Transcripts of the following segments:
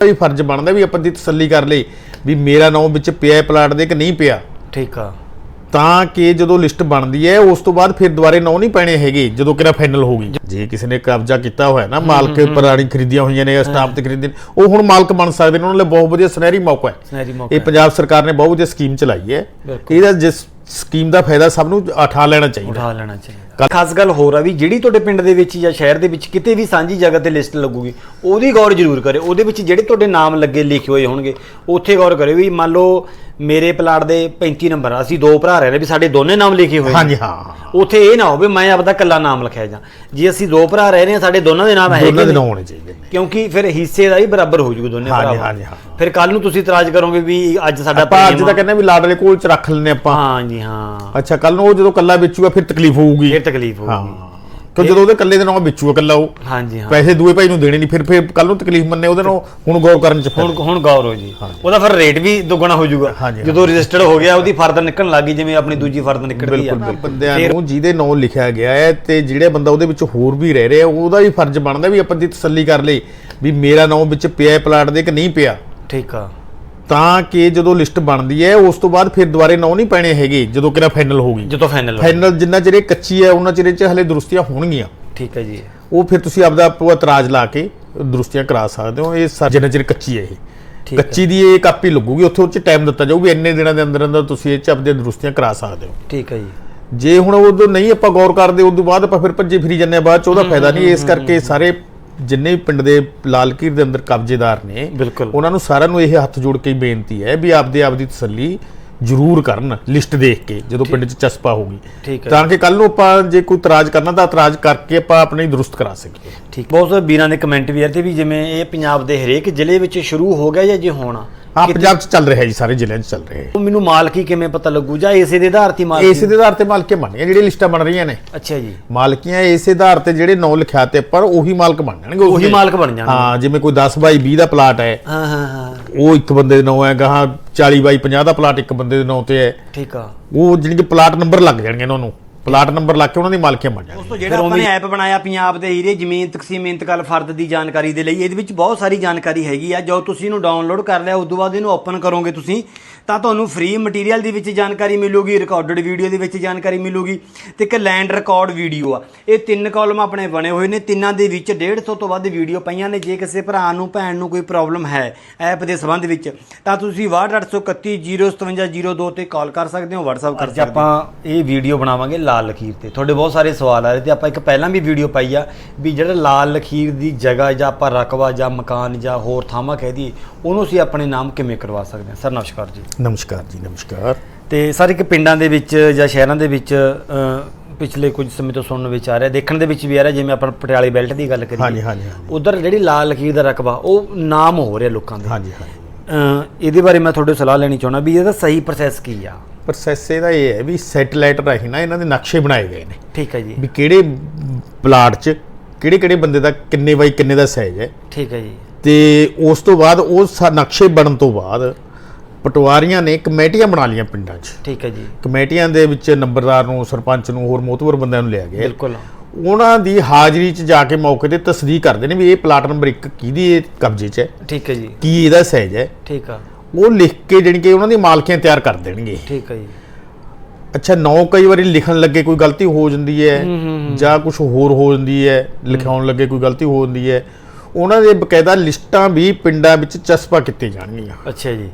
ਵੀ ਫਰਜ਼ ਬਣਦਾ ਵੀ ਆਪਾਂ ਦੀ ਤਸੱਲੀ ਕਰ ਲਈ ਵੀ ਮੇਰਾ ਨਾਮ ਵਿੱਚ ਪਿਆ ਹੈ ਪਲਾਟ ਦੇ ਕਿ ਨਹੀਂ ਪਿਆ। ਠੀਕ ਆ। ਤਾਂ ਕਿ ਜਦੋਂ ਲਿਸਟ ਬਣਦੀ ਹੈ ਉਸ ਤੋਂ ਬਾਅਦ ਫਿਰ ਦੁਬਾਰੇ ਨਾਂ ਨਹੀਂ ਪੈਣੇ ਹੈਗੇ ਜਦੋਂ ਕਿਹੜਾ ਫਾਈਨਲ ਹੋ ਗਈ ਜੇ ਕਿਸੇ ਨੇ ਕਬਜ਼ਾ ਕੀਤਾ ਹੋਇਆ ਨਾ ਮਾਲਕ ਪੁਰਾਣੀ ਖਰੀਦੀਆਂ ਹੋਈਆਂ ਨੇ ਸਟਾਫ ਤੇ ਖਰੀਦੇ ਉਹ ਹੁਣ ਮਾਲਕ ਬਣ ਸਕਦੇ ਨੇ ਉਹਨਾਂ ਲਈ ਬਹੁਤ ਵਧੀਆ ਸੁਨਹਿਰੀ ਮੌਕਾ ਹੈ। ਸੁਨਹਿਰੀ ਮੌਕਾ ਇਹ ਪੰਜਾਬ ਸਰਕਾਰ ਨੇ ਬਹੁਤ ਵਧੀਆ ਸਕੀਮ ਚਲਾਈ ਹੈ। ਇਹਦਾ ਜਿਸ ਸਕੀਮ ਦਾ ਫਾਇਦਾ ਸਭ ਨੂੰ ਉਠਾ ਲੈਣਾ ਚਾਹੀਦਾ। ਉਠਾ ਲੈਣਾ ਚਾਹੀਦਾ। ਖਾਸ ਗੱਲ ਹੋਰ ਆ ਵੀ ਜਿਹੜੀ ਤੁਹਾਡੇ ਪਿੰਡ ਦੇ ਵਿੱਚ ਜਾਂ ਸ਼ਹਿਰ ਦੇ ਵਿੱਚ ਕਿਤੇ ਵੀ ਸਾਂਝੀ ਜਗ੍ਹਾ ਤੇ ਲਿਸਟ ਲੱਗੂਗੀ ਉਹਦੀ ਗੌਰ ਜ਼ਰੂਰ ਕਰੇ ਉਹਦੇ ਵਿੱਚ ਜਿਹੜੇ ਤੁਹਾਡੇ ਨਾਮ ਲੱਗੇ ਲਿਖੇ ਹੋਏ ਹੋਣਗੇ ਉੱਥੇ ਗੌਰ ਕਰੇ ਵੀ ਮੰਨ ਲਓ ਮੇਰੇ ਪਲਾਟ ਦੇ 35 ਨੰਬਰ ਆ, ਅਸੀਂ ਦੋ ਭਰਾ ਰਹੇ ਨੇ ਵੀ ਸਾਡੇ ਦੋਨੇ ਨਾਮ ਲਿਖੇ ਹੋਏ ਨੇ। ਹਾਂਜੀ ਹਾਂ। ਉੱਥੇ ਇਹ ਨਾ ਹੋਵੇ ਮੈਂ ਆਪਦਾ ਕੱਲਾ ਨਾਮ ਲਿਖਿਆ ਜਾਂ। ਜੇ ਅਸੀਂ ਦੋ ਭਰਾ ਰਹਿ ਰਹੇ ਹਾਂ ਸਾਡੇ ਦੋਨਾਂ ਦੇ ਨਾਮ ਦੋਨਾਂ ਹੈਗੇ ਦੇ ਨੇ। ਨਾਂ ਹੋਣੇ ਚਾਹੀਦੇ ਨੇ। ਕਿਉਂਕਿ ਫਿਰ ਹਿੱਸੇ ਦਾ ਹੀ ਬਰਾਬਰ ਹੋ ਜੂਗਾ ਦੋਨੇ ਹਾਂਜੀ, ਭਰਾ ਹਾਂਜੀ, ਹਾਂ। ਫਿਰ ਕੱਲ ਨੂੰ ਤੁਸੀਂ ਇਤਰਾਜ਼ ਕਰੋਗੇ ਵੀ ਅੱਜ ਸਾਡਾ ਆਪਾਂ ਅੱਜ ਤਾਂ ਆ। ਕਹਿੰਦੇ ਵੀ ਲਾਡਲੇ ਕੋਲ ਚ ਰੱਖ ਲੈਨੇ ਆਪਾਂ। ਹਾਂਜੀ ਹਾਂ। ਅੱਛਾ ਕੱਲ ਨੂੰ ਉਹ ਜਦੋਂ ਕੱਲਾ ਵੇਚੂਗਾ ਫਿਰ ਤਕਲੀਫ ਹੋਊਗੀ। ਫਿਰ ਤਕਲੀਫ ਹੋਊਗੀ। ਹਾਂ। ਕਿਉਂ ਜਦੋਂ ਉਹਦੇ ਕੱਲੇ ਦੇ ਨਾਮ ਵੇਚੂਗਾ ਕੱਲਾ ਉਹ ਹਾਂਜੀ ਹਾਂ। ਪੈਸੇ ਦੂਏ ਭਾਈ ਨੂੰ ਦੇਣੇ ਨਹੀਂ ਫਿਰ ਫਿਰ ਕੱਲ ਨੂੰ ਤਕਲੀਫ ਮੰਨੇ ਉਹਦੇ ਨਾਲ ਹੁਣ ਗੌਰ ਕਰਨ ਚ ਹੁਣ ਹੁਣ ਗੌਰ ਹੋ ਜੀ। ਉਹਦਾ ਫਿਰ ਰੇਟ ਵੀ ਦੁੱਗਣਾ ਹੋ ਜਾਊਗਾ। ਜਦੋਂ ਰਜਿਸਟਰਡ ਹੋ ਗਿਆ ਉਹਦੀ ਫਰਦ ਨਿਕਲਣ ਲੱਗੀ ਜਿਵੇਂ ਆਪਣੀ ਦੂਜੀ ਫਰਦ ਨਿਕਲਦੀ ਆ। ਬਿਲਕੁਲ ਬੰਦਿਆਂ ਨੂੰ ਜਿਹਦੇ ਨਾਂ ਲਿਖਿਆ ਗਿਆ ਹੈ ਤੇ ਜਿਹੜੇ ਬੰਦਾ ਉਹਦੇ ਵਿੱਚ ਹੋਰ ਵੀ ਰਹਿ ਰਿਹਾ ਉਹਦਾ ਵੀ ਫਰਜ਼ ਬਣਦਾ ਵੀ ਆਪਾਂ ਦੀ ਤਸੱਲੀ ਕਰ ਲਈ ਵੀ ਮੇਰਾ ਨਾਮ ਵਿੱਚ ਪਿਆ ਪਲਾਟ ਦੇ ਕਿ ਨਹੀਂ ਪਿਆ। ਠੀਕ ਆ। ਤਾਂ ਕਿ ਜਦੋਂ ਲਿਸਟ ਬਣਦੀ ਹੈ ਉਸ ਤੋਂ ਬਾਅਦ ਫਿਰ ਦੁਬਾਰੇ ਨਾਂ ਨਹੀਂ ਪੈਣੇ ਹੈਗੇ ਜਦੋਂ ਕਿਹੜਾ ਫਾਈਨਲ ਹੋ ਗਈ ਜਦੋਂ ਫਾਈਨਲ ਫਾਈਨਲ ਜਿੰਨਾ ਚਿਰ ਇਹ ਕੱਚੀ ਹੈ ਉਹਨਾਂ ਚਿਰ ਇਹ ਚ ਹਲੇ ਦਰੁਸਤੀਆਂ ਹੋਣਗੀਆਂ। ਠੀਕ ਹੈ ਜੀ। ਉਹ ਫਿਰ ਤੁਸੀਂ ਆਪਦਾ ਆਪੋ ਇਤਰਾਜ਼ ਲਾ ਕੇ ਦਰੁਸਤੀਆਂ ਕਰਾ ਸਕਦੇ ਹੋ। ਇਹ ਜਿੰਨਾ ਚਿਰ ਕੱਚੀ ਹੈ ਇਹ। ਕੱਚੀ ਦੀ ਇਹ ਕਾਪੀ ਲੱਗੂਗੀ ਉੱਥੇ ਉਹ ਚ ਟਾਈਮ ਦਿੱਤਾ ਜਾਊ ਵੀ ਇੰਨੇ ਦਿਨਾਂ ਦੇ ਅੰਦਰ ਅੰਦਰ ਤੁਸੀਂ ਇਹ ਚ ਆਪਦੇ ਦਰੁਸਤੀਆਂ ਕਰਾ ਸਕਦੇ ਹੋ। ਠੀਕ ਹੈ ਜੀ। ਜੇ ਹੁਣ ਉਦੋਂ ਨਹੀਂ ਆਪਾਂ ਗੌਰ ਕਰਦੇ ਉਦੋਂ ਬਾਅਦ ਆਪਾਂ ਫਿਰ ਭੱਜੇ ਫਿਰੀ ਆ ਬਾਅਦ ਚ ਉਹਦਾ ਫਾਇਦਾ ਨਹੀਂ। ਇਸ ਕਰਕੇ ਸਾਰੇ ਜਿੰਨੇ ਵੀ ਪਿੰਡ ਦੇ ਲਾਲਕੀਰ ਦੇ ਅੰਦਰ ਕਬਜ਼ੇਦਾਰ ਨੇ ਉਹਨਾਂ ਨੂੰ ਸਾਰਿਆਂ ਨੂੰ ਇਹ ਹੱਥ ਜੋੜ ਕੇ ਬੇਨਤੀ ਹੈ ਵੀ ਆਪਦੇ ਆਪ ਦੀ ਤਸੱਲੀ ਜ਼ਰੂਰ ਕਰਨ ਲਿਸਟ ਦੇਖ ਕੇ ਜਦੋਂ ਪਿੰਡ 'ਚ ਚਸਪਾ ਹੈ ਤਾਂ ਕਿ ਕੱਲ ਨੂੰ ਆਪਾਂ ਜੇ ਕੋਈ ਇਤਰਾਜ਼ ਕਰਨਾ ਤਾਂ ਇਤਰਾਜ਼ ਕਰਕੇ ਆਪਾਂ ਆਪਣੇ ਦਰੁਸਤ ਕਰਾ ਸਕੀਏ। ਠੀਕ। ਬਹੁਤ ਸਾਰੇ ਵੀਰਾਂ ਦੇ ਕਮੈਂਟ ਵੀ ਆ ਤੇ ਵੀ ਜਿਵੇਂ ਇਹ ਪੰਜਾਬ ਦੇ ਹਰੇਕ ਜ਼ਿਲ੍ਹੇ ਵਿੱਚ ਸ਼ੁਰੂ ਹੋ ਗਿਆ ਜਾਂ ਜੇ ਹੋਣਾ ਆ ਪੰਜਾਬ 'ਚ ਚੱਲ ਰਿਹਾ ਜੀ ਸਾਰੇ ਜ਼ਿਲ੍ਹਿਆਂ 'ਚ ਚੱਲ ਰਿਹਾ ਹੈ ਮੈਨੂੰ ਮਾਲਕੀ ਕਿਵੇਂ ਪਤਾ ਲੱਗੂ? ਜਾਂ ਇਸੇ ਦੇ ਆਧਾਰ ਤੇ ਮਾਲਕੀ ਇਸੇ ਦੇ ਆਧਾਰ ਤੇ ਮਾਲਕੀਆਂ ਬਣਨੀਆਂ ਜਿਹੜੀਆਂ ਲਿਸਟਾਂ ਬਣ ਰਹੀਆਂ ਨੇ। ਅੱਛਾ ਜੀ। ਮਾਲਕੀਆਂ ਇਸੇ ਆਧਾਰ ਤੇ ਜਿਹੜੇ ਨਾਂ ਲਿਖਿਆ ਤੇ ਪਰ ਉਹੀ ਮਾਲਕ ਬਣ ਜਾਣਗੇ ਉਹੀ। ਮਾਲਕ ਬਣ ਜਾਣਗੇ। ਹਾਂ ਜਿਵੇਂ ਕੋਈ 10 ਬਾਈ 20 ਦਾ ਪਲਾਟ ਹੈ ਹਾਂ ਹਾਂ ਹਾਂ। ਉਹ ਇੱਕ ਬੰਦੇ ਦੇ ਨਾਂ ਹੈ ਗਾਹਾਂ 40 ਬਾਈ 50 ਦਾ ਪਲਾਟ ਇੱਕ ਬੰਦੇ ਦੇ ਨਾਂ ਤੇ ਹੈ। ਠੀਕ ਆ। ਉਹ ਜਿਹੜੀ ਪਲਾਟ ਨੰਬਰ ਲੱਗ ਜਾਣਗੇ ਉਹਨਾਂ ਨੂੰ। ਪਲਾਟ ਨੰਬਰ ਲੱਗ ਕੇ ਉਹਨਾਂ ਦੀ ਮਾਲਕੀਆਂ ਬਣ ਜਾਣਗੀਆਂ। ਦੋਸਤੋ ਜਿਹੜਾ ਆਪਾਂ ਨੇ ਐਪ ਬਣਾਇਆ ਪੰਜਾਬ ਦੇ ਹੀਰੇ ਜ਼ਮੀਨ ਤਕਸੀਮ ਇੰਤਕਾਲ ਫਰਦ ਦੀ ਜਾਣਕਾਰੀ ਦੇ ਲਈ ਇਹਦੇ ਵਿੱਚ ਬਹੁਤ ਸਾਰੀ ਜਾਣਕਾਰੀ ਹੈਗੀ ਆ। ਜੋ ਤੁਸੀਂ ਇਹਨੂੰ ਡਾਊਨਲੋਡ ਕਰ ਲਿਆ ਉਸ ਤੋਂ ਬਾਅਦ ਇਹਨੂੰ ਓਪਨ ਕਰੋਗੇ ਤੁਸੀਂ ਤਾਂ ਤੁਹਾਨੂੰ ਫ੍ਰੀ ਮਟੀਰੀਅਲ ਦੇ ਵਿੱਚ ਜਾਣਕਾਰੀ ਮਿਲੂਗੀ ਰਿਕਾਰਡਡ ਵੀਡੀਓ ਦੇ ਵਿੱਚ ਜਾਣਕਾਰੀ ਮਿਲੂਗੀ ਤੇ ਇੱਕ ਲੈਂਡ ਰਿਕਾਰਡ ਵੀਡੀਓ ਆ। ਇਹ ਤਿੰਨ ਕਾਲਮ ਆਪਣੇ ਬਣੇ ਹੋਏ ਨੇ ਤਿੰਨਾਂ ਦੇ ਵਿੱਚ 150 ਤੋਂ ਵੱਧ ਵੀਡੀਓ ਪਈਆਂ ਨੇ। ਜੇ ਕਿਸੇ ਭਰਾ ਨੂੰ ਭੈਣ ਨੂੰ ਕੋਈ ਪ੍ਰੋਬਲਮ ਹੈ ਐਪ ਦੇ ਸੰਬੰਧ ਵਿੱਚ ਤਾਂ ਤੁਸੀਂ 62831057002 ਤੇ ਕਾਲ ਕਰ ਸਕਦੇ ਹੋ WhatsApp ਕਰ ਸਕਦੇ ਹੋ। ਆਪਾਂ ਇਹ ਵੀਡੀਓ ਬਣਾਵਾਂਗੇ ਲਾਲ ਲਖੀਰ ਤੇ। ਤੁਹਾਡੇ ਬਹੁਤ ਸਾਰੇ ਸਵਾਲ ਆ ਰਹੇ ਤੇ ਆਪਾਂ ਇੱਕ ਪਹਿਲਾਂ ਵੀ ਵੀਡੀਓ ਪਾਈ ਆ ਵੀ ਜਿਹੜਾ ਲਾਲ ਲਖੀਰ ਦੀ ਜਗ੍ਹਾ ਜਾਂ ਆਪਾਂ ਰਕਬਾ ਜਾਂ ਮਕਾਨ ਜਾਂ ਹੋਰ ਥਾਵਾਂ ਕਹਿ ਦਈਏ ਉਹਨੂੰ ਅਸੀਂ ਆਪਣੇ ਨਾਮ ਕਿਵੇਂ ਕਰਵਾ ਸਕਦੇ ਹਾਂ? ਸਰ ਨਮਸਕਾਰ ਜੀ। ਨਮਸਕਾਰ ਜੀ ਨਮਸਕਾਰ। ਤੇ ਸਰ ਇੱਕ ਪਿੰਡਾਂ ਦੇ ਵਿੱਚ ਜਾਂ ਸ਼ਹਿਰਾਂ ਦੇ ਵਿੱਚ ਪਿਛਲੇ ਕੁਝ ਸਮੇਂ ਤੋਂ ਸੁਣਨ ਵਿੱਚ ਆ ਰਿਹਾ ਦੇਖਣ ਦੇ ਵਿੱਚ ਵੀ ਆ ਰਿਹਾ ਜਿਵੇਂ ਆਪਾਂ ਪਟਿਆਲੇ ਬੈਲਟ ਦੀ ਗੱਲ ਕਰੀਏ। ਹਾਂਜੀ ਹਾਂਜੀ ਉਧਰ ਜਿਹੜੀ ਲਾਲ ਲਖੀਰ ਦਾ ਰਕਬਾ ਉਹ ਨਾਮ ਹੋ ਰਿਹਾ ਲੋਕਾਂ ਦੇ। ਹਾਂਜੀ ਹਾਂਜੀ। ਇਹਦੇ ਬਾਰੇ ਮੈਂ ਤੁਹਾਡੇ ਸਲਾਹ ਲੈਣੀ ਚਾਹੁੰਦਾ ਵੀ ਇਹਦਾ ਸਹੀ ਪ੍ਰੋਸੈਸ ਕੀ ਆ? ਪ੍ਰੋਸੈਸ ਇਹਦਾ ਇਹ ਹੈ ਵੀ ਸੈਟੇਲਾਈਟ ਰਾਹੀਂ ਨਾ ਇਹਨਾਂ ਦੇ ਨਕਸ਼ੇ ਬਣਾਏ ਗਏ ਨੇ। ਠੀਕ ਹੈ ਜੀ। ਵੀ ਕਿਹੜੇ ਪਲਾਟ 'ਚ ਕਿਹੜੇ ਕਿਹੜੇ ਬੰਦੇ ਦਾ ਕਿੰਨੇ ਬਾਈ ਕਿੰਨੇ ਦਾ ਸਾਈਜ਼ ਹੈ। ਠੀਕ ਹੈ ਜੀ। ਤੇ ਉਸ ਤੋਂ ਬਾਅਦ ਉਹ ਨਕਸ਼ੇ ਬਣਨ ਤੋਂ ਬਾਅਦ ਪਟਵਾਰੀਆਂ ਨੇ ਕਮੇਟੀਆਂ ਬਣਾ ਲਈਆਂ ਪਿੰਡਾਂ 'ਚ। ਠੀਕ ਹੈ ਜੀ। ਕਮੇਟੀਆਂ ਦੇ ਵਿੱਚ ਨੰਬਰਦਾਰ ਨੂੰ ਸਰਪੰਚ ਨੂੰ ਹੋਰ ਮੋਤਵਰ ਬੰਦਿਆਂ ਨੂੰ ਲਿਆ ਗਿਆ। ਬਿਲਕੁਲ। ਉਹਨਾਂ ਦੀ ਹਾਜ਼ਰੀ 'ਚ ਜਾ ਕੇ ਮੌਕੇ ਤੇ ਤਸਦੀਕ ਕਰਦੇ ਨੇ ਵੀ ਇਹ ਪਲਾਟ ਨੰਬਰ 1 ਕਿਹਦੀ ਕਬਜ਼ੇ 'ਚ ਹੈ? ਠੀਕ ਹੈ ਜੀ। ਕੀ ਇਹਦਾ ਸਾਈਜ਼ ਹੈ? ਠੀਕ ਆ। ਉਹ ਲਿਖ ਕੇ ਜਾਣੀ ਕਿ ਉਹਨਾਂ ਦੀ ਮਾਲਕੀਆਂ ਤਿਆਰ ਕਰ ਦੇਣਗੇ। ਠੀਕ ਹੈ ਜੀ। ਅੱਛਾ ਨੌ ਕਈ ਵਾਰੀ ਲਿਖਣ ਲੱਗੇ ਕੋਈ ਗਲਤੀ ਹੋ ਜਾਂਦੀ ਹੈ ਜਾਂ ਕੁਝ ਹੋਰ ਹੋ ਜਾਂਦੀ ਹੈ ਲਿਖਾਉਣ ਲੱਗੇ ਕੋਈ ਗਲਤੀ ਹੋ ਜਾਂਦੀ ਹੈ। ਉਹਨਾਂ ਦੇ ਬਕਾਇਦਾ ਲਿਸਟਾਂ ਵੀ ਪਿੰਡਾਂ ਵਿੱਚ ਚਸਪਾ ਕੀਤੀਆਂ ਜਾਣਗੀਆਂ। ਅੱਛਾ ਜੀ।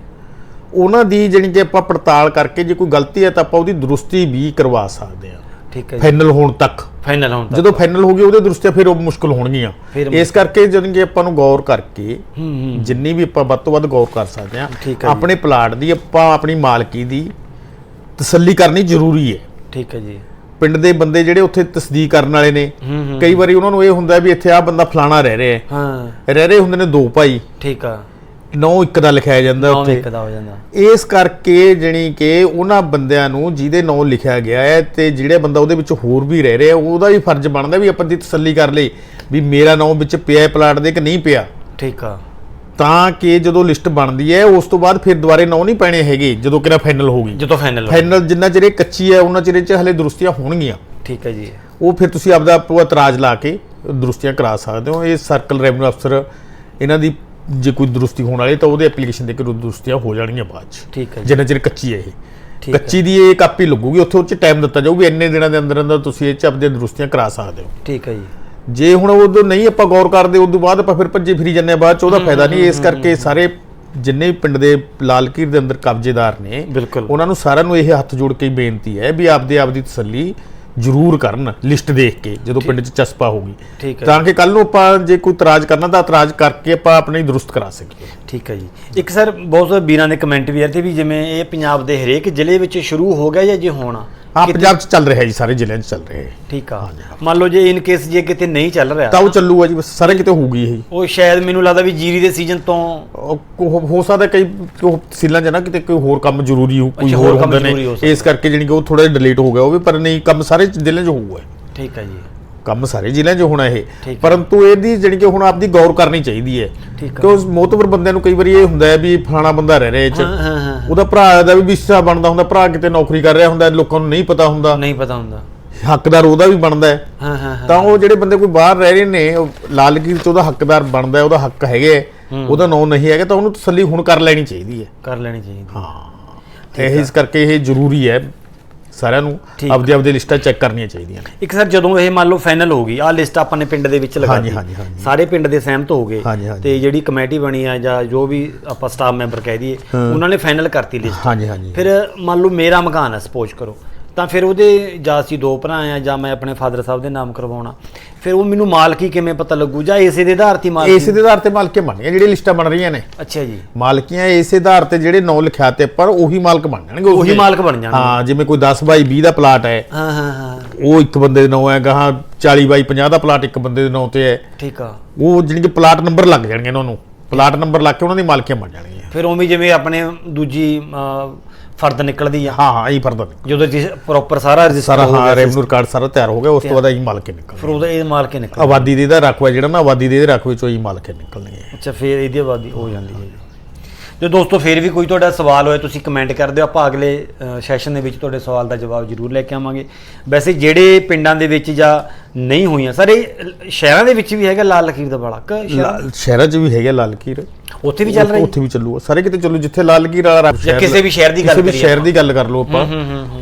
ਉਹਨਾਂ ਦੀ ਜਾਣੀ ਕਿ ਆਪਾਂ ਪੜਤਾਲ ਕਰਕੇ ਜੇ ਕੋਈ ਗਲਤੀ ਹੈ ਤਾਂ ਆਪਾਂ ਉਹਦੀ ਦਰੁਸਤੀ ਵੀ ਕਰਵਾ ਸਕਦੇ ਹਾਂ। ਠੀਕ ਹੈ ਫਾਈਨਲ ਹੋਣ ਤੱਕ। ਫਾਈਨਲ ਹੁਣ ਤੱਕ। ਜਦੋਂ ਫਾਈਨਲ ਹੋ ਗਈ ਉਹਦੇ ਦਰੁਸਤੀਆਂ ਫਿਰ ਉਹ ਮੁਸ਼ਕਲ ਹੋਣਗੀਆਂ। ਇਸ ਕਰਕੇ ਜਾਣੀ ਕਿ ਆਪਾਂ ਨੂੰ ਗੌਰ ਕਰਕੇ ਜਿੰਨੀ ਵੀ ਆਪਾਂ ਵੱਧ ਤੋਂ ਵੱਧ ਗੌਰ ਕਰ ਸਕਦੇ ਜੀ। ਆਪਣੇ ਪਲਾਟ ਦੀ ਆਪਾਂ ਆਪਣੀ ਮਾਲਕੀ ਦੀ ਤਸੱਲੀ ਕਰਨੀ ਜ਼ਰੂਰੀ ਹੈ। ਠੀਕ ਹੈ ਜੀ। ਪਿੰਡ ਦੇ ਬੰਦੇ ਜਿਹੜੇ ਉੱਥੇ ਤਸਦੀਕ ਕਰਨ ਵਾਲੇ ਨੇ ਕਈ ਵਾਰੀ ਉਹਨਾਂ ਨੂੰ ਇਹ ਹੁੰਦਾ ਵੀ ਇੱਥੇ ਆ ਬੰਦਾ ਫਲਾਣਾ ਰਹਿ ਰਿਹਾ ਹੈ। ਹਾਂ। ਰਹਿ ਰਹੇ ਹੁੰਦੇ ਨੇ ਦੋ ਭਾਈ। ਠੀਕ ਆ। ਨੌ ਇੱਕ ਦਾ ਲਿਖਿਆ ਜਾਂਦਾ ਨੌਂ ਉੱਥੇ। ਇੱਕ ਦਾ ਹੋ ਜਾਂਦਾ। ਇਸ ਕਰਕੇ ਜਣੀ ਕਿ ਉਹਨਾਂ ਬੰਦਿਆਂ ਨੂੰ ਜਿਹਦੇ ਨਾਂ ਲਿਖਿਆ ਗਿਆ ਹੈ ਤੇ ਜਿਹੜੇ ਬੰਦਾ ਉਹਦੇ ਵਿੱਚ ਹੋਰ ਵੀ ਰਹਿ ਰਿਹਾ ਉਹਦਾ ਵੀ ਫਰਜ਼ ਬਣਦਾ ਵੀ ਆਪਾਂ ਦੀ ਤਸੱਲੀ ਕਰ ਲਈ ਵੀ ਮੇਰਾ ਨਾਮ ਵਿੱਚ ਪਿਆ ਹੈ ਪਲਾਟ ਦੇ ਕਿ ਨਹੀਂ ਪਿਆ। ਠੀਕ ਆ। ਤਾਂ ਕਿ ਜਦੋਂ ਲਿਸਟ ਬਣਦੀ ਹੈ ਉਸ ਤੋਂ ਬਾਅਦ ਫਿਰ ਦੁਬਾਰੇ ਨਾਂ ਨਹੀਂ ਪੈਣੇ ਹੈਗੇ ਜਦੋਂ ਕਿਹੜਾ ਫਾਈਨਲ ਹੋ ਗਈ ਜਦੋਂ ਫਾਈਨਲ ਫਾਈਨਲ ਜਿੰਨਾ ਚਿਰ ਇਹ ਕੱਚੀ ਹੈ ਉਹਨਾਂ ਚਿਰ ਇਹ ਚ ਹਲੇ ਦਰੁਸਤੀਆਂ ਹੋਣਗੀਆਂ। ਠੀਕ ਹੈ ਜੀ। ਉਹ ਫਿਰ ਤੁਸੀਂ ਆਪਦਾ ਆਪੋ ਇਤਰਾਜ਼ ਲਾ ਕੇ ਦਰੁਸਤੀਆਂ ਕਰਾ ਸਕਦੇ ਹੋ। ਇਹ ਸਰਕਲ ਰੈਵਨਿਊ ਅਫਸਰ ਇਹਨਾਂ ਦੀ ਜੇ ਕੋਈ ਦਰੁਸਤੀ ਹੋਣ ਵਾਲੀ ਤਾਂ ਉਹਦੇ ਐਪਲੀਕੇਸ਼ਨ ਦੇ ਕੇ ਦਰੁਸਤੀਆਂ ਹੋ ਜਾਣਗੀਆਂ ਬਾਅਦ ਚ। ਠੀਕ ਹੈ ਜੀ। ਜਿੰਨਾ ਚਿਰ ਕੱਚੀ ਹੈ ਇਹ। ਠੀਕ ਹੈ। ਕੱਚੀ ਦੀ ਇਹ ਕਾਪੀ ਲੱਗੂਗੀ ਉੱਥੇ ਉਹ ਚ ਟਾਈਮ ਦਿੱਤਾ ਜਾਊ ਵੀ ਇੰਨੇ ਦਿਨਾਂ ਦੇ ਅੰਦਰ ਅੰਦਰ ਤੁਸੀਂ ਇਹ ਚ ਆਪਣੀਆਂ ਦਰੁਸਤੀਆਂ ਕਰਾ ਸਕਦੇ ਹੋ। ਠੀਕ ਹੈ ਜੀ। ਜੇ ਹੁਣ ਉਦੋਂ ਨਹੀਂ ਆਪਾਂ ਗੌਰ ਕਰਦੇ ਉਦੋਂ ਬਾਅਦ ਆਪਾਂ ਫਿਰ ਭੱਜੇ ਫਿਰੀ ਜੰਨੇ ਬਾਅਦ ਚ ਉਹਦਾ ਫਾਇਦਾ ਨਹੀਂ। ਇਸ ਕਰਕੇ ਸਾਰੇ ਜਿੰਨੇ ਵੀ ਪਿੰਡ ਦੇ ਲਾਲਕੀਰ ਦੇ ਅੰਦਰ ਕਬਜ਼ੇਦਾਰ ਨੇ ਬਿਲਕੁਲ। ਉਹਨਾਂ ਨੂੰ ਸਾਰਿਆਂ ਨੂੰ ਇਹ ਹੱਥ ਜੋੜ ਕੇ ਹੀ ਬੇਨਤੀ ਹੈ ਵੀ ਆਪਦੇ ਆਪ ਦੀ ਤਸੱਲੀ ਜ਼ਰੂਰ ਕਰਨ ਲਿਸਟ ਦੇਖ ਕੇ ਜਦੋਂ ਪਿੰਡ 'ਚ ਚਸਪਾ ਹੈ ਤਾਂ ਕਿ ਕੱਲ ਨੂੰ ਆਪਾਂ ਜੇ ਕੋਈ ਇਤਰਾਜ਼ ਕਰਨਾ ਤਾਂ ਇਤਰਾਜ਼ ਕਰਕੇ ਆਪਾਂ ਆਪਣੇ ਦਰੁਸਤ ਕਰਾ ਸਕੀਏ। ਠੀਕ ਹੈ ਜੀ। ਇੱਕ ਸਰ ਬਹੁਤ ਸਾਰੇ ਵੀਰਾਂ ਦੇ ਕਮੈਂਟ ਵੀ ਆਏ ਤੇ ਵੀ ਜਿਵੇਂ ਇਹ ਪੰਜਾਬ ਦੇ ਹਰੇਕ ਜ਼ਿਲ੍ਹੇ ਵਿੱਚ ਸ਼ੁਰੂ ਹੋ ਗਿਆ ਜਾਂ ਜੇ ਹੋਣਾ? ਹਾਂ ਪੰਜਾਬ 'ਚ ਚੱਲ ਰਿਹਾ ਜੀ ਸਾਰੇ ਜ਼ਿਲ੍ਹਿਆਂ 'ਚ ਚੱਲ ਰਿਹਾ ਹੈ ਠੀਕ ਆ। ਮੰਨ ਲਓ ਜੇ ਇਨ ਕੇਸ ਜੇ ਕਿਤੇ ਨਹੀਂ ਚੱਲ ਰਿਹਾ। ਤਾਂ ਉਹ ਚੱਲੂਗਾ ਜੀ ਬਸ ਸਾਰੇ ਕਿਤੇ ਹੋਊਗੀ ਇਹ। ਉਹ ਸ਼ਾਇਦ ਮੈਨੂੰ ਲੱਗਦਾ ਵੀ ਜੀਰੀ ਦੇ ਸੀਜ਼ਨ ਤੋਂ ਉਹ ਹੋ ਸਕਦਾ ਕਈ ਤਹਿਸੀਲਾਂ 'ਚ ਨਾ ਕਿਤੇ ਕੋਈ ਹੋਰ ਕੰਮ ਜ਼ਰੂਰੀ ਹੋ ਕੋਈ ਹੋਰ ਹੁੰਦੇ ਨੇ। ਇਸ ਕਰਕੇ ਜਿਹੜੀ ਕਿ ਉਹ ਥੋੜਾ ਜਿਹਾ ਡਿਲੀਟ ਹੋ ਗਿਆ ਹੋਵੇ ਪਰ ਨਹੀਂ ਕੰਮ ਸਾਰੇ ਜ਼ਿਲ੍ਹਿਆਂ 'ਚ ਹੋਊਗਾ ਠੀਕ ਹੈ ਜੀ। ਕੰਮ ਸਾਰੇ ਜ਼ਿਲ੍ਹਿਆਂ 'ਚ ਹੋਣਾ ਇਹ। ਪਰੰਤੂ ਇਹਦੀ ਜਿਹੜੀ ਕਿ ਹੁਣ ਆਪਦੀ ਗੌਰ ਕਰਨੀ ਚਾਹੀਦੀ ਹੈ। ਹੈ। ਕਿਉਂ ਮੋਤਬਰ ਬੰਦਿਆਂ ਨੂੰ ਕਈ ਵਾਰੀ ਇਹ ਹੁੰਦਾ ਹੈ ਵੀ ਫਲਾਣਾ ਬੰਦਾ ਰਹਿ ਰਿਹਾ ਇਹ 'ਚ। ਉਹਦਾ ਭਰਾ ਦਾ ਵੀ ਵਿਸਾ ਬਣਦਾ ਹੁੰਦਾ ਭਰਾ ਕਿਤੇ ਨੌਕਰੀ ਕਰ ਰਿਹਾ ਹੁੰਦਾ ਲੋਕਾਂ ਨੂੰ ਨਹੀਂ ਪਤਾ ਹੁੰਦਾ। ਨਹੀਂ ਪਤਾ ਹੁੰਦਾ। ਹੱਕਦਾਰ ਉਹਦਾ ਵੀ ਬਣਦਾ ਹੈ। ਹਾਂ ਹਾਂ ਹਾਂ। ਤਾਂ ਉਹ ਜਿਹੜੇ ਬੰਦੇ ਕੋਈ ਬਾਹਰ ਰਹਿ ਰਹੇ ਨੇ ਲਾਲਗੀਰ ਚ ਉਹਦਾ ਹੱਕਦਾਰ ਬਣਦਾ ਹੈ ਉਹਦਾ ਹੱਕ ਹੈਗੇ ਉਹਦਾ ਨਾਂ ਨਹੀਂ ਹੈਗਾ ਤਾਂ ਉਹਨੂੰ ਤਸੱਲੀ ਹੁਣ ਕਰ ਲੈਣੀ ਚਾਹੀਦੀ ਹੈ। ਕਰ ਲੈਣੀ ਚਾਹੀਦੀ ਹਾਂ। ਇਹ ਇਸ ਕਰਕੇ ਇਹ ਜ਼ਰੂਰੀ ਹੈ ਸਾਰਿਆਂ ਨੂੰ। ਆਪਦੀ ਆਪਦੀ ਲਿਸਟਾਂ ਚੈੱਕ ਕਰਨੀਆਂ ਚਾਹੀਦੀਆਂ ਨੇ ਇੱਕ ਸਰ ਜਦੋਂ ਇਹ ਮੰਨ ਲਓ ਫਾਈਨਲ ਹੋ ਗਈ ਆ ਲਿਸਟ ਆਪਾਂ ਨੇ ਪਿੰਡ ਦੇ ਵਿੱਚ ਲਗਾ ਦਿੱਤੀ। ਸਾਰੇ ਪਿੰਡ ਦੇ ਸਹਿਮਤ ਹੋ ਗਏ। ਤੇ ਜਿਹੜੀ ਕਮੇਟੀ ਬਣੀ ਆ ਜਾਂ ਜੋ ਵੀ ਆਪਾਂ ਸਟਾਫ ਮੈਂਬਰ ਕਹਿ ਦਈਏ ਉਹਨਾਂ ਨੇ ਫਾਈਨਲ ਕਰਤੀ ਲਿਸਟ ਹਾਂਜੀ ਹਾਂਜੀ ਫਿਰ ਮੰਨ ਲਓ ਮੇਰਾ ਮਕਾਨ ਹੈ ਸਪੋਜ਼ ਕਰੋ ਤਾਂ ਫਿਰ ਉਹਦੇ ਜਾਂ ਅਸੀਂ ਦੋ ਭਰਾ ਆ ਜਾਂ ਮੈਂ ਆਪਣੇ ਫਾਦਰ ਸਾਹਿਬ ਦੇ ਨਾਮ ਕਰਵਾਉਣਾ। ਫਿਰ ਉਹ ਮੈਨੂੰ ਮਾਲਕੀ ਕਿਵੇਂ ਪਤਾ ਲੱਗੂ ਜਾਂ ਇਸੇ ਦੇ ਆਧਾਰ ਤੇ ਮਾਲਕੀ ਇਸੇ ਦੇ ਆਧਾਰ ਤੇ ਮਾਲਕੀਆਂ ਬਣਨੀਆਂ ਜਿਹੜੀਆਂ ਲਿਸਟਾਂ ਬਣ ਰਹੀਆਂ ਨੇ। ਅੱਛਾ ਜੀ। ਮਾਲਕੀਆਂ ਇਸੇ ਆਧਾਰ ਤੇ ਜਿਹੜੇ ਨਾਂ ਲਿਖਿਆ ਤੇ ਪਰ ਉਹੀ ਮਾਲਕ ਬਣ ਜਾਣਗੇ ਉਹੀ। ਮਾਲਕ ਬਣ ਜਾਣਗੇ। ਹਾਂ ਜਿਵੇਂ ਕੋਈ 10 ਬਾਈ 20 ਦਾ ਪਲਾਟ ਹੈ। ਹਾਂ ਹਾਂ ਹਾਂ। ਉਹ ਇੱਕ ਬੰਦੇ ਦੇ ਨਾਂ ਹੈ ਗਾਹਾਂ 40 ਬਾਈ 50 ਦਾ ਪਲਾਟ ਇੱਕ ਬੰਦੇ ਦੇ ਨਾਂ ਤੇ ਹੈ। ਠੀਕ ਆ। ਉਹ ਜਿਹੜੀ ਕਿ ਪਲਾਟ ਨੰਬਰ ਲੱਗ ਜਾਣਗੇ ਉਹਨਾਂ ਨੂੰ। ਪਲਾਟ ਨੰਬਰ ਲੱਗ ਕੇ ਉਹਨਾਂ ਦੀ ਮਾਲਕੀਆਂ ਬਣ ਜਾਣਗੀਆਂ। ਫਿਰ ਉਵੇਂ ਜਿਵੇਂ ਆਪਣੇ ਦੂਜੀ ਫਰਦ ਨਿਕਲਦੀ ਆ। ਹਾਂ ਹਾਂ ਇਹ ਫਰਦਾ ਜਦੋਂ ਜੀ ਪ੍ਰੋਪਰ ਸਾਰਾ ਰਜਿਸਟਰ ਸਾਰਾ ਹੋ ਹਾਂ ਰੈਵਨਿਊ ਕਾਰਡ ਸਾਰਾ ਤਿਆਰ ਹੋ ਗਿਆ ਉਸ ਤੋਂ ਬਾਅਦ ਇਹ ਮਾਲਕੇ ਨਿਕਲ ਫਿਰ ਉਹਦਾ ਇਹ ਮਾਲਕੇ ਨਿਕਲ ਆਬਾਦੀ ਦੇ ਦਾ ਰਕਬਾ ਜਿਹੜਾ ਨਾ ਆਬਾਦੀ ਦੇ ਰਕਬੇ ਚੋਂ ਹੀ ਮਾਲਕੇ ਨਿਕਲਣਗੇ ਅੱਛਾ ਫਿਰ ਇਹਦੀ ਆਬਾਦੀ ਹੋ ਜਾਂਦੀ ਹੈ ਜੋ। ਦੋਸਤੋ ਫਿਰ ਵੀ ਕੋਈ ਤੁਹਾਡਾ ਸਵਾਲ ਹੋਏ ਤੁਸੀਂ ਕਮੈਂਟ ਕਰ ਦਿਓ। ਆਪਾਂ ਅਗਲੇ ਸੈਸ਼ਨ ਦੇ ਵਿੱਚ ਤੁਹਾਡੇ ਸਵਾਲ ਦਾ ਜਵਾਬ ਜ਼ਰੂਰ ਲੈ ਕੇ ਆਵਾਂਗੇ। ਵੈਸੇ ਜਿਹੜੇ ਪਿੰਡਾਂ ਦੇ ਵਿੱਚ ਜਾਂ ਨਹੀਂ ਹੋਈਆਂ। ਸਰ ਇਹ ਸ਼ਹਿਰਾਂ ਦੇ ਵਿੱਚ ਵੀ ਹੈਗਾ ਲਾਲ ਲਖੀਰ ਦਾ ਵਾਲਾ। ਕਿ ਸ਼ਹਿਰਾਂ- ਲਾਲ- ਸ਼ਹਿਰਾਂ 'ਚ ਵੀ ਹੈਗਾ ਲਾਲਕੀਰ ਉੱਥੇ ਵੀ ਚੱਲ ਰਿਹਾ? ਜੀ? ਉੱਥੇ ਵੀ ਚੱਲੂਗਾ। ਸਾਰੇ ਕਿਤੇ ਚੱਲੂ ਜਿੱਥੇ ਲਾਲਕੀਰ ਵਾਲਾ ਰੱਬ ਸ਼ਹਿਰ ਕਿਸੇ ਵੀ ਸ਼ਹਿਰ ਦੀ ਗੱਲ ਕਿਸੇ ਵੀ ਕਰੀਏ ਸ਼ਹਿਰ ਦੀ ਗੱਲ ਕਰ ਲਓ ਆਪਾਂ।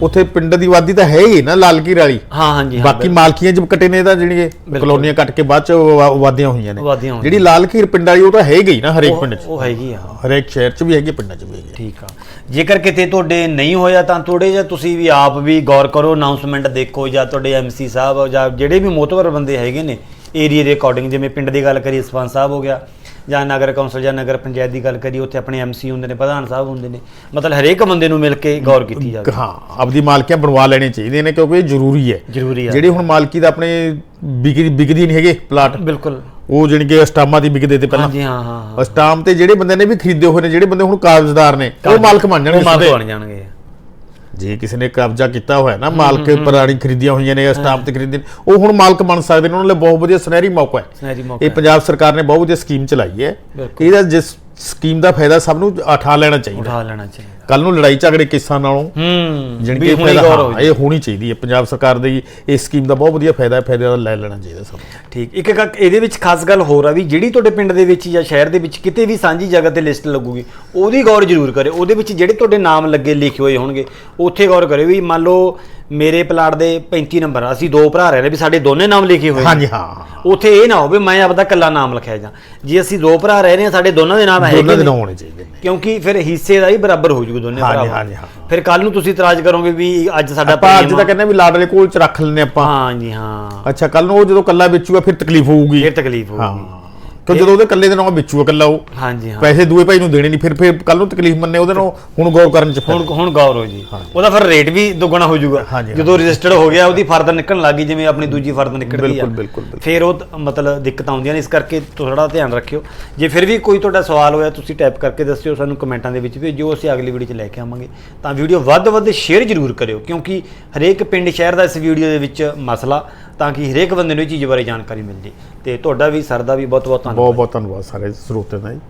ਉੱਥੇ ਪਿੰਡ ਦੀ ਆਬਾਦੀ ਤਾਂ ਹੈ ਹੀ ਨਾ ਲਾਲਕੀਰ ਵਾਲੀ। ਹਾਂ ਹਾਂਜੀ ਹਾਂ ਬਾਕੀ ਮਾਲਕੀਆਂ ਜਿ ਕੱਟੇ ਨੇ ਤਾਂ ਜਿਹੜੀਆਂ ਕਲੋਨੀਆਂ ਕੱਟ ਕੇ ਬਾਅਦ ਚ ਆਬਾਦੀਆਂ ਹੋਈਆਂ ਨੇ। ਹੋਈਆਂ। ਜਿਹੜੀ ਲਾਲਕੀਰ ਪਿੰਡ ਵਾਲੀ ਉਹ ਤਾਂ ਹੈ ਹੀ ਗਈ ਨਾ ਹਰੇਕ ਪਿੰਡ 'ਚ। ਉਹ ਹੈਗੀ ਆ ਹਰੇਕ ਸ਼ਹਿਰ 'ਚ ਵੀ ਹੈਗੀ ਪਿੰਡਾਂ 'ਚ ਵੀ ਹੈਗੀ। ਠੀਕ ਆ। ਜੇਕਰ ਕਿਤੇ ਤੁਹਾਡੇ ਨਹੀਂ ਹੋਇਆ ਤਾਂ ਥੋੜੇ ਜਿਹਾ ਤੁਸੀਂ ਵੀ ਆਪ ਵੀ ਗੌਰ ਕਰੋ ਅਨਾਉਂਸਮੈਂਟ ਦੇਖੋ ਜਾਂ ਤੁਹਾਡੇ ਐਮਸੀ ਸਾਹਿਬ ਜਾਂ ਜਿਹੜੇ ਵੀ ਮੋਤਬਰ ਬੰਦੇ ਹੈਗੇ ਨੇ। ਏਰੀਆ ਦੇ ਅਕੋਰਡਿੰਗ ਜਿਵੇਂ ਪਿੰਡ ਦੀ ਗੱਲ ਕਰੀਏ ਸਰਪੰਚ ਸਾਹਿਬ ਹੋ ਗਿਆ ਜਾਂ ਨਗਰ ਕੌਂਸਲ ਜਾਂ ਨਗਰ ਪੰਚਾਇਤ ਦੀ ਗੱਲ ਕਰੀਏ ਉੱਥੇ ਆਪਣੇ ਐਮਸੀ ਹੁੰਦੇ ਨੇ ਪ੍ਰਧਾਨ ਸਾਹਿਬ ਹੁੰਦੇ ਨੇ। ਮਤਲਬ ਹਰੇਕ ਬੰਦੇ ਨੂੰ ਮਿਲ ਕੇ ਗੌਰ ਕੀਤੀ ਜਾਵੇ। ਹਾਂ ਆਪਦੀ ਮਾਲਕੀਆਂ ਬਣਵਾ ਲੈਣੇ ਚਾਹੀਦੇ ਨੇ ਕਿਉਂਕਿ ਇਹ ਜ਼ਰੂਰੀ ਹੈ। ਜ਼ਰੂਰੀ ਆ। ਜਿਹੜੀ ਹੁਣ ਮਾਲਕੀ ਦਾ ਆਪਣੇ ਵਿਕਦੀ ਵਿਕਦੀ ਨਹੀਂ ਹੈਗੇ ਪਲਾਟ। ਬਿਲਕੁਲ। ਉਹ ਜਾਣੀ ਕਿ ਅਸਟਾਮਾਂ ਦੀ ਵਿਕਦੇ ਤੇ ਪਹਿਲਾਂ। ਹਾਂਜੀ ਹਾਂ ਹਾਂ ਹਾਂ। ਅਸਟਾਮ ਤੇ ਜਿਹੜੇ ਬੰਦੇ ਨੇ ਵੀ ਖਰੀਦੇ ਹੋਏ ਨੇ ਜਿਹੜੇ ਬੰਦੇ ਹੁਣ ਕਾਬਜ਼ਦਾਰ ਨੇ ਉਹ ਮਾਲਕ ਬਣ ਜਾਣਗੇ ਮਾਲਕ। ਬਣ ਜਾਣਗੇ। ਜੇ ਕਿਸੇ ਨੇ ਕਬਜ਼ਾ ਕੀਤਾ ਹੋਇਆ ਨਾ ਮਾਲਕ ਪੁਰਾਣੀ ਖਰੀਦੀਆਂ ਹੋਈਆਂ ਨੇ ਅਸਟਾਮ ਤੇ ਖਰੀਦੇ ਉਹ ਹੁਣ ਮਾਲਕ ਬਣ ਸਕਦੇ ਨੇ ਉਹਨਾਂ ਲਈ ਬਹੁਤ ਵਧੀਆ ਸੁਨਹਿਰੀ ਮੌਕਾ ਹੈ। ਸੁਨਹਿਰੀ ਮੌਕਾ ਇਹ ਪੰਜਾਬ ਸਰਕਾਰ ਨੇ ਬਹੁਤ ਵਧੀਆ ਸਕੀਮ ਚਲਾਈ ਹੈ। ਇਹਦਾ ਜਿਸ ਸਕੀਮ ਦਾ ਫਾਇਦਾ ਸਭ ਨੂੰ ਉਠਾ ਲੈਣਾ ਚਾਹੀਦਾ। ਉਠਾ ਲੈਣਾ ਚਾਹੀਦਾ। ਕੱਲ ਨੂੰ ਲੜਾਈ ਝਗੜੇ ਕੇਸਾਂ ਨਾਲੋਂ ਹੂੰ ਜਾਣੀ ਕਿ ਇਹ ਹੁਣੀ ਫਾਇਦਾ ਹੋ ਇਹ ਹੋਣੀ ਚਾਹੀਦੀ ਹੈ। ਪੰਜਾਬ ਸਰਕਾਰ ਦੀ ਇਸ ਸਕੀਮ ਦਾ ਬਹੁਤ ਵਧੀਆ ਫਾਇਦਾ ਹੈ ਫਾਇਦਾ ਦਾ ਲੈ ਲੈਣਾ ਚਾਹੀਦਾ ਸਭ ਨੂੰ। ਠੀਕ ਇੱਕ ਇੱਕ ਇਹਦੇ ਵਿੱਚ ਖਾਸ ਗੱਲ ਹੋਰ ਆ ਵੀ ਜਿਹੜੀ ਤੁਹਾਡੇ ਪਿੰਡ ਦੇ ਵਿੱਚ ਜਾਂ ਸ਼ਹਿਰ ਦੇ ਵਿੱਚ ਕਿਤੇ ਵੀ ਸਾਂਝੀ ਜਗ੍ਹਾ ਤੇ ਲਿਸਟ ਲੱਗੂਗੀ ਉਹਦੀ ਗੌਰ ਜ਼ਰੂਰ ਕਰਿਓ। ਉਹਦੇ ਵਿੱਚ ਜਿਹੜੇ ਤੁਹਾਡੇ ਨਾਮ ਲੱਗੇ ਲਿਖੇ ਹੋਏ ਹੋਣਗੇ ਉੱਥੇ ਗੌਰ ਕਰਿਓ ਵੀ ਮੰਨ ਲਓ ਮੇਰੇ ਪਲਾਟ ਦੇ 35 ਨੰਬਰ ਅਸੀਂ ਦੋ ਭਰਾ ਰਹੇ ਨੇ ਵੀ ਸਾਡੇ ਦੋਨੇ ਨਾਮ ਲਿਖੇ ਹੋਏ। ਹਾਂਜੀ ਹਾਂ ਉੱਥੇ ਇਹ ਨਾ ਹੋਵੇ ਮੈਂ ਆਪਦਾ ਇਕੱਲਾ ਨਾਮ ਲਿਖਿਆ ਜਾਂ। ਜੇ ਅਸੀਂ ਦੋ ਭਰਾ ਰਹੇ ਨੇ ਸਾਡੇ ਦੋਨਾਂ ਦੇ ਨਾਮ ਹੈਗੇ ਦੋਨਾਂ ਦੇ ਨੇ। ਨਾਂ ਹੋਣੇ ਚਾਹੀਦੇ ਨੇ। ਕਿਉਂਕਿ ਫਿਰ ਹਿੱਸੇ ਦਾ ਹੀ ਬਰਾਬਰ ਹੋ ਜੂਗਾ ਦੋਨੇ ਹਾਂਜੀ, ਭਰਾਵਾਂ ਹਾਂਜੀ, ਹਾਂ। ਫਿਰ ਕੱਲ ਨੂੰ ਤੁਸੀਂ ਇਤਰਾਜ਼ ਕਰੋਗੇ ਵੀ ਅੱਜ ਸਾਡਾ ਆਪਾਂ ਅੱਜ ਤਾਂ ਕਹਿੰਦੇ ਹਾਂ ਵੀ ਲਾਡਲੇ ਕੋਲ ਚ ਰੱਖ ਲੈਨੇ ਆਪਾਂ। ਹਾਂਜੀ ਹਾਂ। ਅੱਛਾ ਕੱਲ ਨੂੰ ਉਹ ਜਦੋਂ ਕੱਲਾ ਵੇਚੂਗਾ ਫਿਰ ਤਕਲੀਫ ਹੋਊਗੀ। ਫਿਰ ਤਕਲੀਫ ਹੋਊਗੀ। ਕਿਉਂ ਜਦੋਂ ਉਹਦੇ ਕੱਲੇ ਦੇ ਨਾਂ ਵੇਚੂਗਾ ਕੱਲਾ ਉਹ ਹਾਂਜੀ ਹਾਂ। ਪੈਸੇ ਦੂਏ ਭਾਈ ਨੂੰ ਦੇਣੇ ਨਹੀਂ ਫਿਰ ਫਿਰ ਕੱਲ ਨੂੰ ਤਕਲੀਫ ਮੰਨੇ ਉਹਦੇ ਨੂੰ ਹੁਣ ਗੌਰ ਕਰਨ ਚ ਹੁਣ ਹੁਣ ਗੌਰ ਹੋ ਜੀ। ਉਹਦਾ ਫਿਰ ਰੇਟ ਵੀ ਦੁੱਗਣਾ ਹੋ ਜਾਊਗਾ। ਜਦੋਂ ਰਜਿਸਟਰਡ ਹੋ ਗਿਆ ਉਹਦੀ ਫਰਦ ਨਿਕਲਣ ਲੱਗੀ ਜਿਵੇਂ ਆਪਣੀ ਦੂਜੀ ਫਰਦ ਨਿਕਲਦੀ ਆ। ਬਿਲਕੁਲ, ਬਿਲਕੁਲ। ਫਿਰ ਉਹ ਮਤਲਬ ਦਿੱਕਤਾਂ ਆਉਂਦੀਆਂ ਨੇ ਇਸ ਕਰਕੇ ਥੋੜਾ ਧਿਆਨ ਰੱਖਿਓ। ਜੇ ਫਿਰ ਵੀ ਕੋਈ ਤੁਹਾਡਾ ਸਵਾਲ ਹੋਇਆ ਤੁਸੀਂ ਟਾਈਪ ਕਰਕੇ ਦੱਸਿਓ ਸਾਨੂੰ ਕਮੈਂਟਾਂ ਦੇ ਵਿੱਚ ਭੇਜੋ ਅਸੀਂ ਅਗਲੀ ਵੀਡੀਓ 'ਚ ਲੈ ਕੇ ਆਵਾਂਗੇ। ਤਾਂ ਵੀਡੀਓ ਵੱਧ ਵੱਧ ਸ਼ੇਅਰ ਜ਼ਰੂਰ ਕਰਿਓ ਕਿਉਂਕਿ ਹਰੇਕ ਪਿੰਡ ਸ਼ਹਿਰ ਦਾ ਇਸ ਵੀਡੀਓ ਦੇ ਵਿੱਚ ਮਸਲਾ। ਤਾਂ ਕਿ ਹਰੇਕ ਬੰਦੇ ਨੂੰ ਇਹ ਚੀਜ਼ ਬਾਰੇ ਜਾਣਕਾਰੀ ਮਿਲ ਜੇ ਤੇ ਤੁਹਾਡਾ ਵੀ, ਸਰ ਦਾ ਵੀ ਬਹੁਤ ਬਹੁਤ ਧੰਨਵਾਦ। ਬਹੁਤ ਬਹੁਤ ਧੰਨਵਾਦ ਸਾਰੇ ਸਰੋਤਿਆਂ ਦਾ ਜੀ।